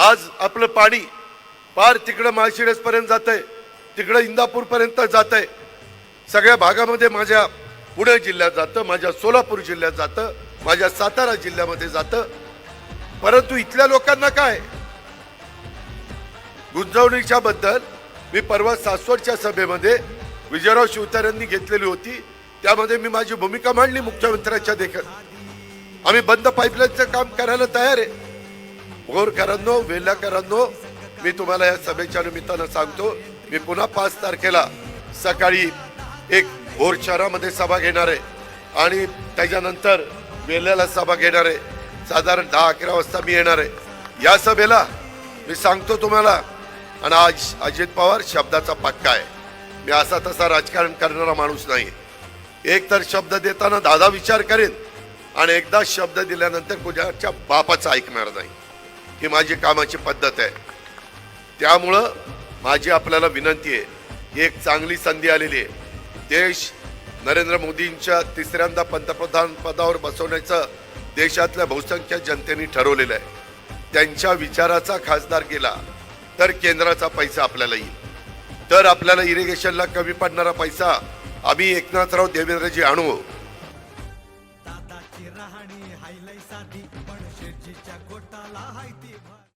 आज आपलं पाणी पार तिकडं माळशिरसपर्यंत जात आहे तिकडं इंदापूरपर्यंत जात आहे सगळ्या भागामध्ये माझ्या पुणे जिल्ह्यात जातं माझ्या सोलापूर जिल्ह्यात जातं माझ्या सातारा जिल्ह्यामध्ये जातं. परंतु इथल्या लोकांना काय? गुंजवणीच्या बद्दल मी परवा सासवडच्या सभेमध्ये विजयराव शिवतारेंनी घेतलेली होती. त्यामध्ये मी माझी भूमिका मांडली मुख्यमंत्र्यांच्या देखत. आम्ही बंद पाईपलाईनचं काम करायला तयार आहे. भोरकरांनो वेल्हाकरांनो मी तुम्हाला या सभेच्या निमित्तानं सांगतो मी पुन्हा पाच तारखेला सकाळी एक भोर शहरामध्ये सभा घेणार आहे. आणि त्याच्यानंतर वेल्याला सभा घेणार आहे. साधारण दहा अकरा वाजता मी येणार आहे. या सभेला मी सांगतो तुम्हाला आणि आज अजित पवार शब्दाचा पक्का आहे. मी असा तसा राजकारण करणारा माणूस नाही. एक तर शब्द देताना दादा विचार करेन आणि एकदा शब्द दिल्यानंतर कुणाच्या बापाचं ऐकणार नाही. ही माझी कामाची पद्धत आहे. त्यामुळं माझी आपल्याला विनंती आहे. ही एक चांगली संधी आलेली आहे. देश नरेंद्र मोदींच्या तिसऱ्यांदा पंतप्रधान पदावर बसवण्याचं देशातल्या बहुसंख्य जनतेने ठरवलेलं आहे. त्यांच्या विचाराचा खासदार गेला तर केंद्राचा पैसा आपल्याला येईल. तर आपल्याला इरिगेशनला कमी पडणारा पैसा आम्ही एकनाथराव देवेंद्रजी आणू. दादाची राहणी हायलाई साधी पण शेटजीच्या गोटाला हायती